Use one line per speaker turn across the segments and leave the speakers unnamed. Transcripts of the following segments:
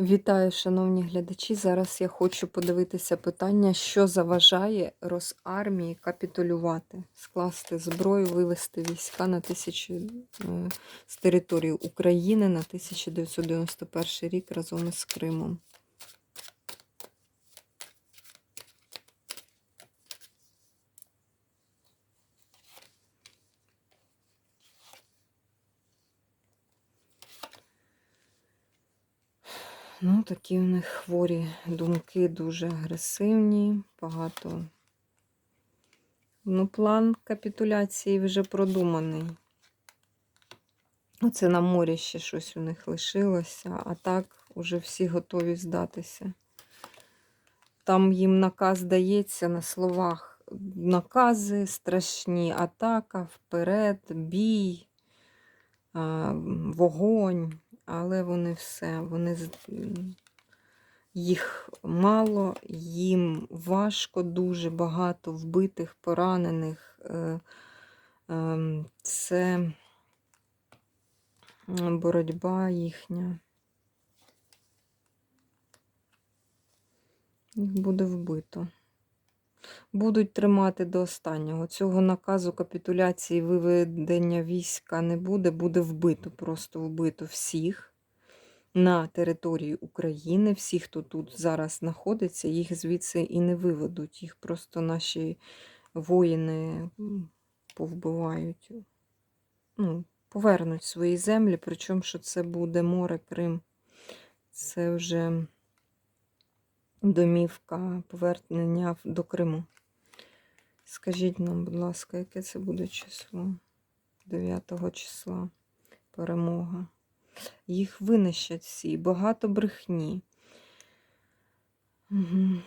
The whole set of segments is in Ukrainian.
Вітаю, шановні глядачі. Зараз я хочу подивитися питання, що заважає Росармії капітулювати, скласти зброю, вивести війська на тисячу е, з території України на 1991 рік разом із Кримом. Ну, такі в них хворі думки дуже агресивні, багато. Ну, план капітуляції вже продуманий. Оце на морі ще щось у них лишилося, а так уже всі готові здатися. Там їм наказ дається на словах. Накази страшні, атака, вперед, бій, вогонь але вони все, вони їх мало, їм важко, дуже багато вбитих, поранених. Е, ем, це боротьба їхня. Їх буде вбито. Будуть тримати до останнього. Цього наказу капітуляції виведення війська не буде, буде вбито, просто вбито всіх на території України. Всі, хто тут зараз знаходиться, їх звідси і не виведуть. Їх просто наші воїни повбивають, ну, повернуть свої землі, причому що це буде море Крим. Це вже домівка повернення до Криму. Скажіть нам, будь ласка, яке це буде число? 9 числа перемога. Їх винищать всі, багато брехні. Угу.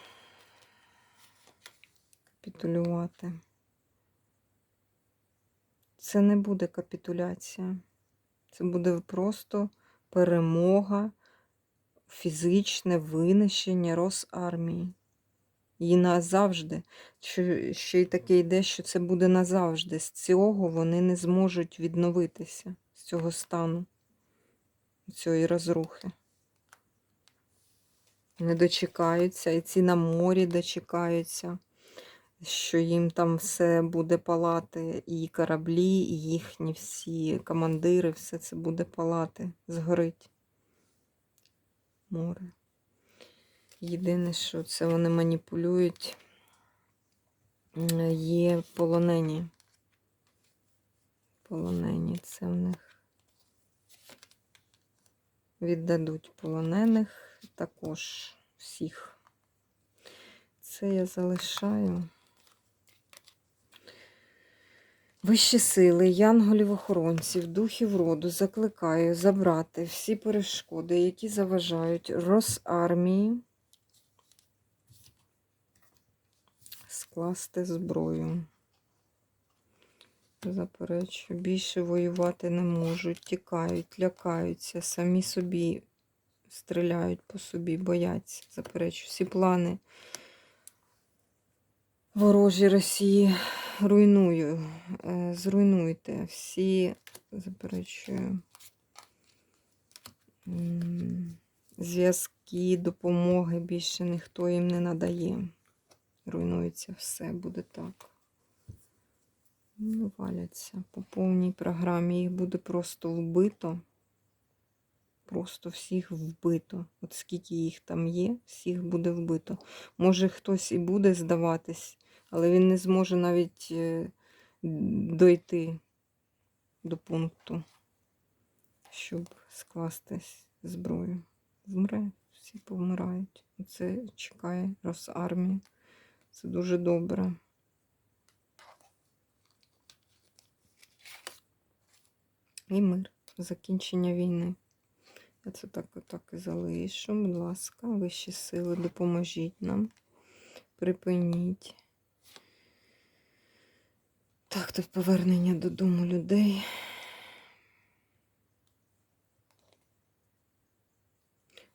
Капітулювати. Це не буде капітуляція. Це буде просто перемога, фізичне винищення Росармії. І назавжди, що ще й таке йде, що це буде назавжди. З цього вони не зможуть відновитися, з цього стану, цієї розрухи. Не дочекаються, і ці на морі дочекаються, що їм там все буде палати, і кораблі, і їхні всі командири, все це буде палати, згорить море. Єдине, що це вони маніпулюють, є полонені. Полонені це в них віддадуть полонених також всіх. Це я залишаю. Вищі сили, янголів-охоронців, духів роду закликаю забрати всі перешкоди, які заважають Росармії скласти зброю. Заперечую, більше воювати не можуть, тікають, лякаються, самі собі стріляють по собі, бояться. Заперечую, всі плани ворожі Росії руйную, е, зруйнуйте всі, заперечую, зв'язки, допомоги більше ніхто їм не надає. Руйнується все, буде так. Ну, валяться по повній програмі. Їх буде просто вбито. Просто всіх вбито. От скільки їх там є, всіх буде вбито. Може хтось і буде здаватись, але він не зможе навіть е, дойти до пункту, щоб скласти зброю. Змре, всі повмирають. Оце чекає Росармія. Це дуже добре. І мир. Закінчення війни. Я це так отак і залишу. Будь ласка, вищі сили, допоможіть нам. Припиніть. Так, то повернення додому людей.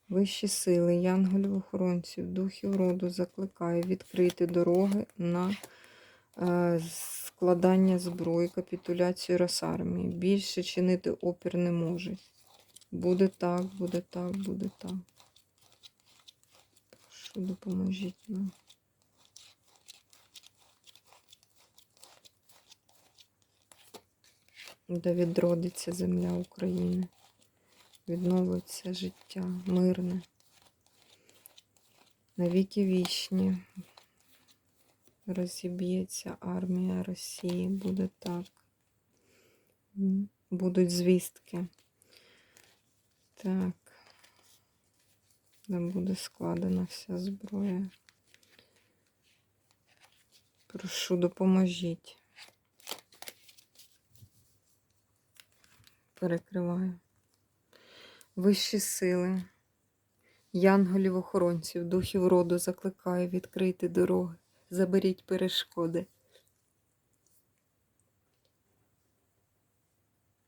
Вищі сили, янголів охоронців, духів роду закликаю відкрити дороги на е, складання зброї, капітуляцію Росармії. Більше чинити опір не можуть. Буде так, буде так, буде так. Прошу, допоможіть нам. Де відродиться земля України, відновиться життя мирне, навіки вічні. Розіб'ється армія Росії, буде так. Будуть звістки. Так. Де буде складена вся зброя. Прошу, допоможіть. Перекриваю. Вищі сили, янголів-охоронців, духів роду закликаю відкрити дороги, заберіть перешкоди.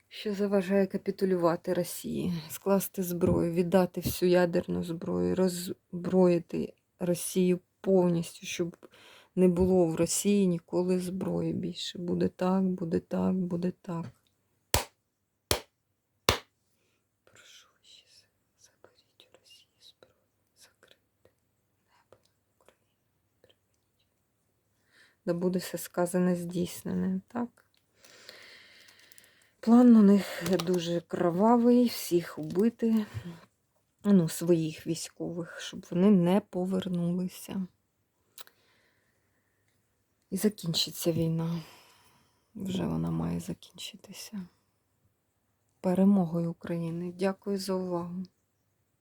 Що заважає капітулювати Росії, скласти зброю, віддати всю ядерну зброю, роззброїти Росію повністю, щоб не було в Росії ніколи зброї більше. Буде так, буде так, буде так. Прошу ще заберіть у Росії зброю, закрити небо над Україною. припиніть. Да буде все сказане здійснене, так? План у них дуже кровавий, всіх убити, ну, своїх військових, щоб вони не повернулися. І закінчиться війна. Вже вона має закінчитися. Перемогою України. Дякую за увагу.